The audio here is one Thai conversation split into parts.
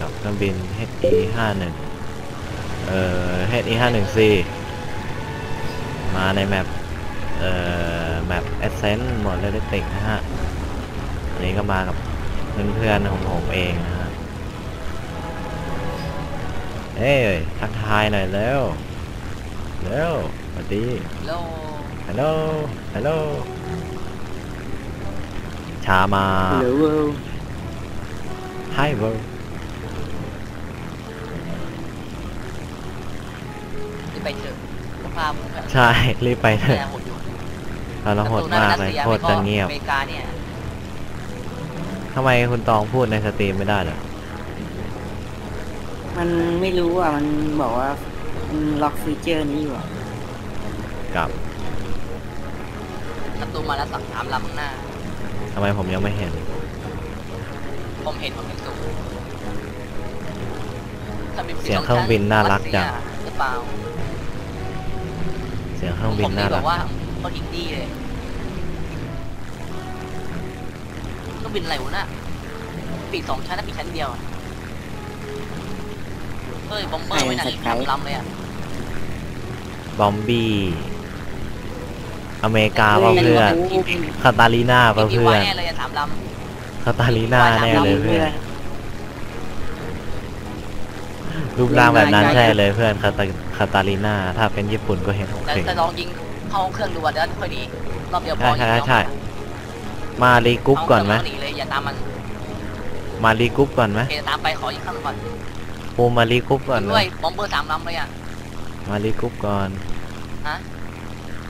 กับเครื่องบิน HE 51 เอ่อ HE 51 C มาในแมปเอ่อ แมป Ascent หมดเรลิติกนะฮะ อันนี้ก็มากับเพื่อนๆของผมเองนะฮะ เอ้ย ทักทายหน่อยเร็ว เร็วสวัสดีโลฮัลโหล ฮัลโหลชามาหรือว่ ไฮเวิร์จะไปเถอะภาพแบบใช่ รีบไปเถอะแย่โหดอยู่เราละโหดมากเลยโคตรจะเงียบอเมริกาเนี่ยทำไมคุณตองพูดในสตรีมไม่ได้เหรอมันไม่รู้อะ มันบอกว่ามันล็อกฟีเจอร์นี้อยู่อะกับศัตรูมาแล้วสักสามลำข้างหน้า ทำไมผมยังไม่เห็น ผมเห็นผมเห็นสูงถ้ามีเสียงเครื่องบินน่ารักจัง หรือเปล่าเสียงเครื่องบินน่าผมรัแบกบว่าเขาอินดี้เลยเครื่องบินอะไรวะน่ะปีกสองชั้นนะปีกชั้นเดียวอะเฮ้ยบอมเบอร์ไม่น่าจะทำลำเลยอะบอมบี้ อเมริกาเปล่าเพื่อนคาตาลีนาเปล่ามีเพื่ไว้อนแน่เลยอะสามลคาตาลีนาแน่เลยเพื่อน รูปร่างแบบนั้นใช่เลยเพื่อนคาตาคาตาลีนาถ้าเป็นญี่ปุ่นก็เห็นโอำแต่เคแต่ลองยิงเข้าเครื่องดูอะเดี๋ยวค่อยหนีรอบเดียวพใช่อใช่ยิงใช่มารีกรุ๊ปก่อนไหมเาเครื่องแล้วหนีเลยอย่าตามมันมารีกรุ๊ปก่อนไหมโอเคตามไปขอยิงข้างก่อนปูมารีกรุ๊ปก่อนด้วยนะบอมเบอร์สามลำเลยอะมารีกรุ๊ปก่อนฮะ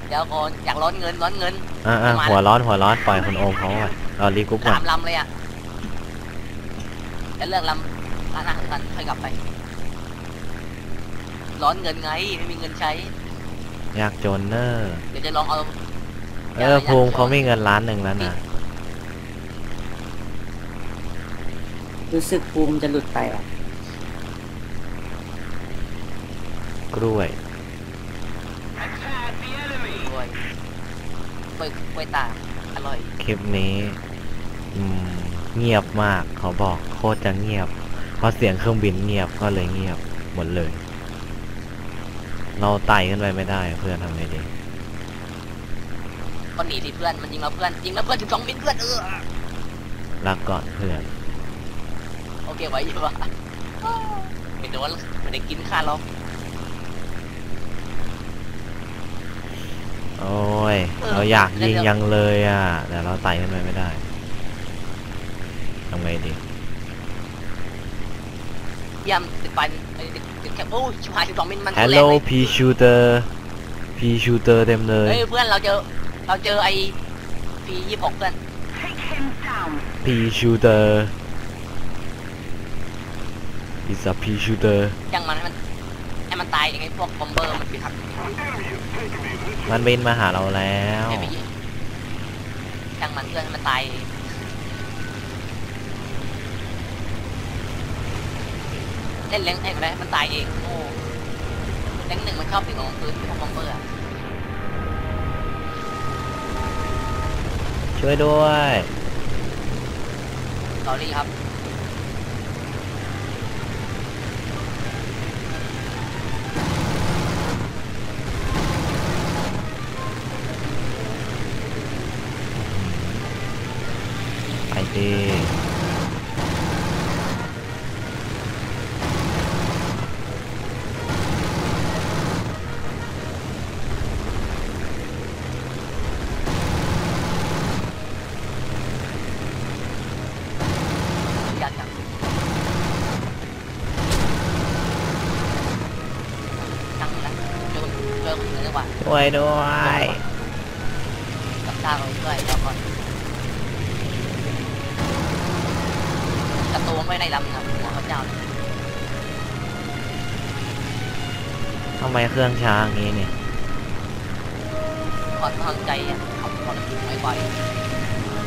เดี๋ยวก่อนอยากร้อนเงินร้อนเงินอ่าอ่ามาแล้วหัวร้อนหัวร้อนปล่อยคนโอมเขาไปรอรีกรุ๊ปก่อสานมลำเลยอะจะเลือกลำร้านอาหารกันค่อยกลับไป ร้อนเงินไง ไม่มีเงินใช้อยากจนเนอร์เดี๋ยวจะลองเอาเออภูมิเขามีเงินล้านหนึ่งแล้วนะรู้สึกภูมิจะหลุดไปอะกล้วยด้วยกล้วยกล้วยตากอร่อย คลิปนี้อืมเงียบมากเขาบอกโคตรจะเงียบ เพราะเสียงเครื่องบินเงียบก็เลยเงียบหมดเลย เราไต่ขึ้นไปไม่ได้เพื่อนทำไงดีก็หนีสิเพื่อนมันยิงเราเพื่อนยิงแล้วเพื่อนถึงสองบินเพื่อนเออรักก่อนเพื่อนโอเคไว้อยู่วะไม่โดนไม่ได้กินข้าวหรอกโอ้ยเราอยากยิงยังเลยอะ แต่เราไต่ขึ้นไปไม่ได้ทำไงดีย่ำติดปันไอ้ติด ติดแคปโอ้ยชิบหายสิบสองบินมันตัวแรง Hello เลย P shooter P shooter เต็มเลย เฮ้ยเพื่อนเราเจอเราเจอไอ้พียี่หกเพื่อน P shooter is a P shooter ยังมันให้มันให้มันตายอย่างไอ้พวกบอมเบอร์มันปิดทักมันบินมาหาเราแล้ว ไอ้พี่ยังมันเพื่อนให้มันตาย เล่นเล้งเองได้มันตายเองโอ้เล้งหนึ่งมันชอบติดของพื้นพวกบอมเบอร์อะช่วยด้วยสอรี่ครับ ช่วยด้วยกับตาเราด้วยแล้วก่อนกระตูไม่ได้ลำครับหัวพระเจ้าเนี่ยทำไมเครื่องช้าอย่างนี้เนี่ยก่อนทางใจอะเขาเขาจะไม่ไหว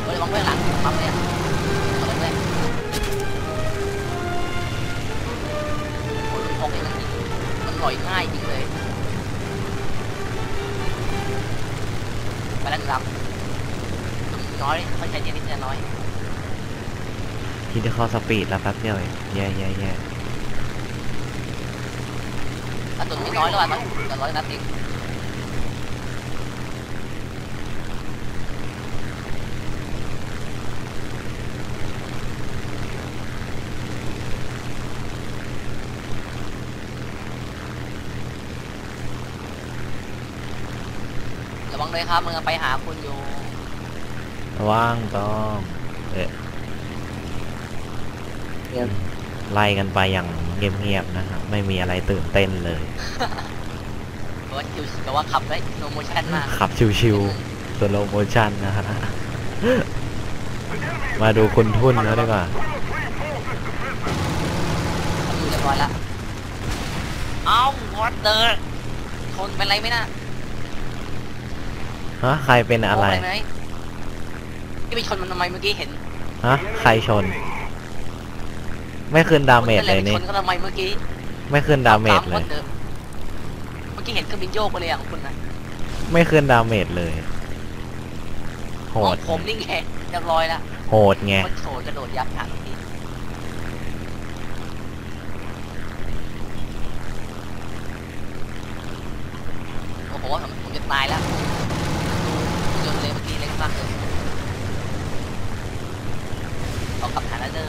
เฮ้ยบางเบื้องหลังปั๊มเนี่ยเอาเลยเว้ยโอ้ยพกนี่มันยิงมันลอยง่ายจริงเลย ไปแล้วหนึ่งลำน้อยเขาใช้เจนิดจะน้อยคิดที่เขาสปีดแล้วแป๊บเดียวเองแย่แย่แย่กระสุนไม่น้อยแล้วอะมันแต่ร้อยนัดเอง เลยครับมึงไปหาคุณอยู่ ว่างต้องเอ๊ะเดี๋ยวไล่กันไปอย่างเงียบๆนะครับไม่มีอะไรตื่นเต้นเลยแต่ว่าคิวแต่ว่าขับได้โนโมชั่นมากขับชิวๆสโลโมชั่นนะฮะมาดูคุณทุ่นแล้วดีกว่าทำอยู่เรียบร้อยแล้วเอ้าวอเตอร์ชนเป็นไรไหมน่ะ ฮะใครเป็นอะไรโหมที่ไปชนมันทำไมเมื่อกี้เห็นฮะใครชน ไม่ขึ้นดาเมจเลยคุณนี่ไปชนเขาทำไมเมื่อกี้ไม่ขึ้นดาเมจเลยตคนดิมเมื่อกี้เห็นเครื่องบินโยกไปเลยอะของคุณนะไม่ขึ้นดาเมจเลย โหด ของผมนี่ไงเรียบร้อยแล้วโหดไง มันโฉดกระโดดยับถังทีโอ้โหผมผมจะตายแล้วจนเลยเมื่อกี้เล็กมากเลยต้องขับฐานแล้วเด้อ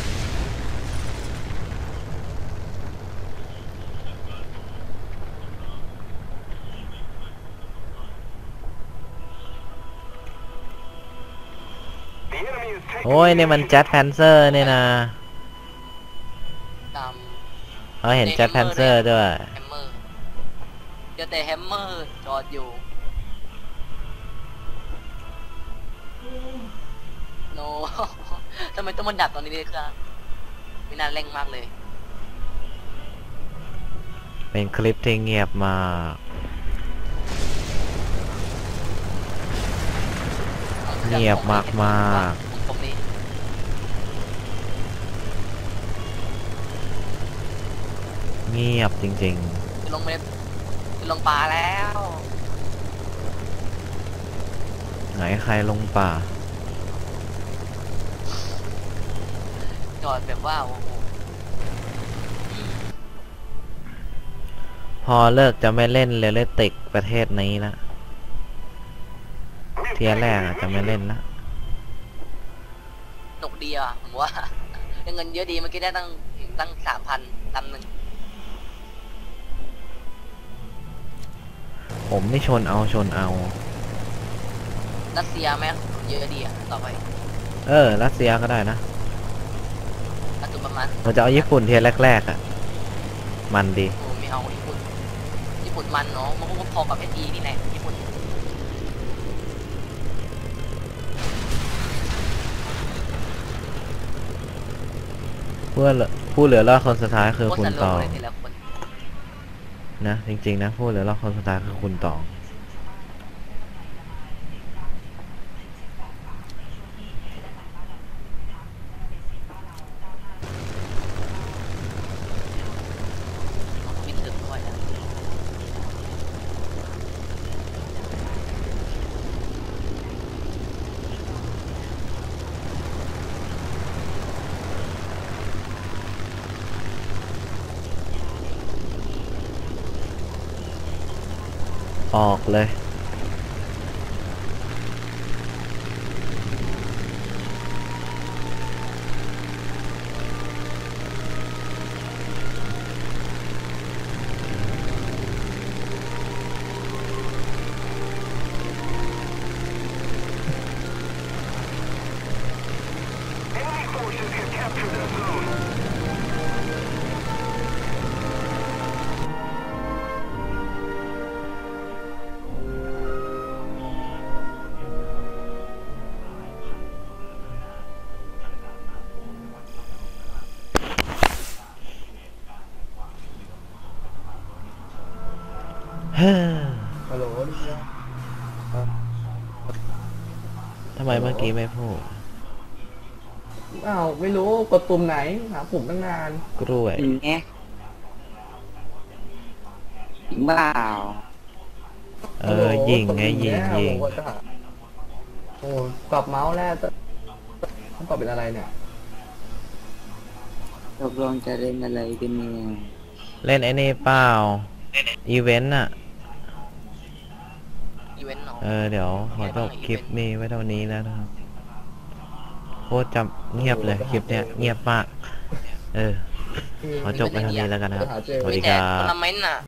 มันแจ็ t แพนเซอร์เนี่ยนะตามเขาเห็นแจ็ t แพนเซอร์ด้วยแฮมเมอร์เจอแต่แฮมเมอร์จอดอยู่โนทำไมต้องมาดับตอนนี้ด้วยครับไม่น่าเร่งมากเลย เป็นคลิปที่เงียบมากเงียบมากมาก ๆผมนี่ เงียบจริงจะลงไปจะลงป่าแล้วๆ ไหนใครลงป่า จอดแบบว่าโอ้โหอืมพอเลิกจะไม่เล่นเรลเลติกประเทศนี้ละเทียร์แรกอะจะไม่เล่นละหนุกดีอะผมว่าได้เงินเยอะดีเมื่อกี้ได้ตั้งตั้งสามพันลำหนึ่ง ผมนี่ชนเอาชนเอา รัสเซียแม่งเยอะดีอะต่อไปเออ รัสเซียก็ได้นะกระตุนประมาณเราจะเอาญี่ปุ่นเทียร์แรกๆอะมันดีโอ้ไม่เอาญี่ปุ่น ญี่ปุ่นมันเนาะ มันก็พอกับเอทีนี่แหละญี่ปุ่น ผู้เหลือผู้เหลือรอดคนสุดท้ายคือโคตคุรณสโลตองว์เลยแต่ละค นะจริงๆนะพูดเหลือรอดคนสุดท้ายคือคุณตอง บินถึงด้วยนะ ออกเลยำไมเมื่อกี้ไม่พูดอ้าวไม่รู้กดปุ่มไหนหาปุ่มตั้งนาน กล้วยจริงไงจริงเปล่าเออยิงไงยิงแล้วยิงผมก็จะหาโอ้ปรับเมาส์แล้วแต่ต้องปรับเป็นอะไรเนี่ยตกลงจะเล่นอะไรกันเนี่ยเล่นไอ้นี่เปล่า อีเวนต์อะอี เออเดี๋ยวขอจบคลิปนี้ไว้เท่านี้แล้วนะครับโคตรจำเงียบเลยคลิปเนี้ยเงียบมาก เออขอจบไว้เท่านี้แล้วกันนะครับสวัสดีคแต่รับ